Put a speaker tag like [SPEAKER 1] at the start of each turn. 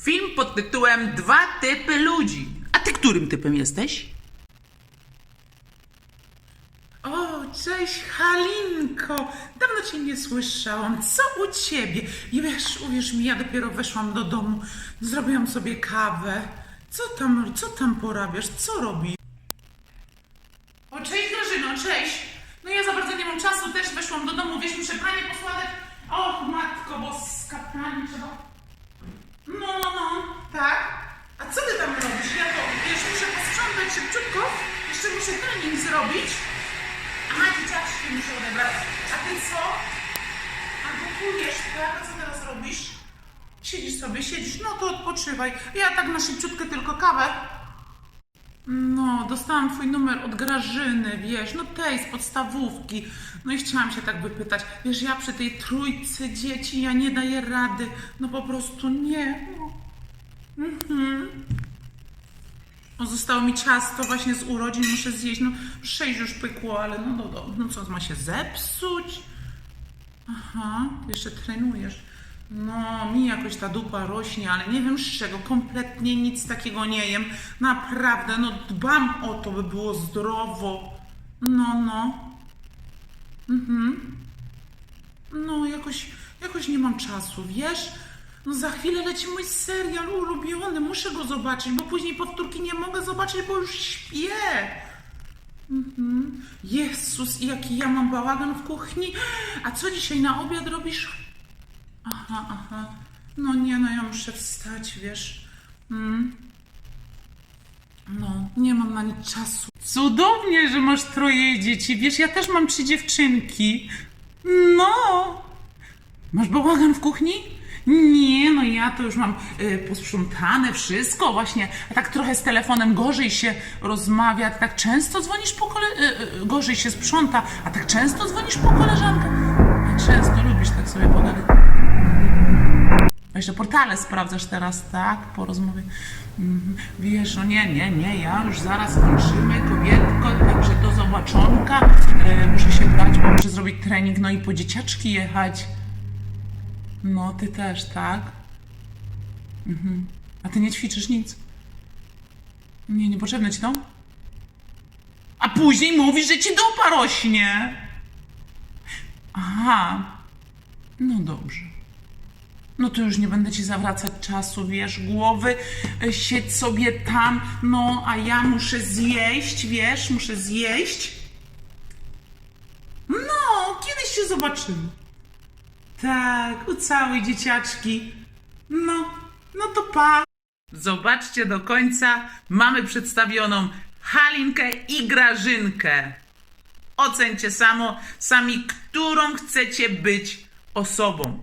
[SPEAKER 1] Film pod tytułem Dwa typy ludzi. A ty którym typem jesteś?
[SPEAKER 2] O, cześć Halinko! Dawno cię nie słyszałam. Co u ciebie? I wiesz, uwierz mi, ja dopiero weszłam do domu, zrobiłam sobie kawę. Co tam, co tam porabiasz? Co robisz? O, cześć Grażyno, cześć! No ja za bardzo nie mam czasu, też weszłam do domu, wiesz, muszę pranie posłać. O, matko boska, pranie trzeba... No, no, no, tak? A co ty tam robisz? Ja to, wiesz, muszę posprzątać szybciutko, jeszcze muszę trening zrobić. Aha, dzieciaczki muszę odebrać. A ty co? A gotujesz, tak? A co teraz robisz? Siedzisz sobie, siedzisz, no to odpoczywaj. Ja tak na szybciutkę tylko kawę. No, dostałam twój numer od Grażyny, wiesz, no tej z podstawówki. No i chciałam się tak wypytać, wiesz, ja przy tej trójce dzieci, ja nie daję rady, no po prostu nie. Mhm. O, zostało mi ciasto właśnie z urodzin, muszę zjeść, no sześć już pykło, ale no, no, no, no co, ma się zepsuć? Aha, jeszcze trenujesz. No, mi jakoś ta dupa rośnie, ale nie wiem z czego, kompletnie nic takiego nie jem. Naprawdę, no dbam o to, by było zdrowo. No, no. Mhm. No, jakoś, jakoś nie mam czasu, wiesz? No za chwilę leci mój serial ulubiony, muszę go zobaczyć, bo później powtórki nie mogę zobaczyć, bo już śpię. Mhm. Jezus, jaki ja mam bałagan w kuchni. A co dzisiaj na obiad robisz? Aha, aha. No nie, no ja muszę wstać, wiesz. Mm. No, nie mam na nic czasu. Cudownie, że masz troje dzieci. Wiesz, ja też mam trzy dziewczynki. No. Masz bałagan w kuchni? Nie, no ja to już mam y, posprzątane wszystko właśnie, a tak trochę z telefonem gorzej się rozmawia, tak często dzwonisz po kole... Y, y, gorzej się sprząta, a tak często dzwonisz po koleżankę. A często lubisz tak sobie pogadać. A jeszcze portale sprawdzasz teraz, tak? Po rozmowie. Mhm. Wiesz, no nie, nie, nie, ja już zaraz kończymy, kobietko, także do zobaczonka. E, muszę się brać, muszę zrobić trening, no i po dzieciaczki jechać. No, ty też, tak? Mhm. A ty nie ćwiczysz nic? Nie, niepotrzebne ci to? A później mówisz, że ci dupa rośnie. Aha. No dobrze. No to już nie będę ci zawracać czasu, wiesz, głowy, e, siedź sobie tam, no a ja muszę zjeść, wiesz, muszę zjeść. No, kiedyś się zobaczymy. Tak, ucałuj dzieciaczki. No, no to pa. Zobaczcie do końca, mamy przedstawioną Halinkę i Grażynkę. Ocencie samo, sami, którą chcecie być osobą.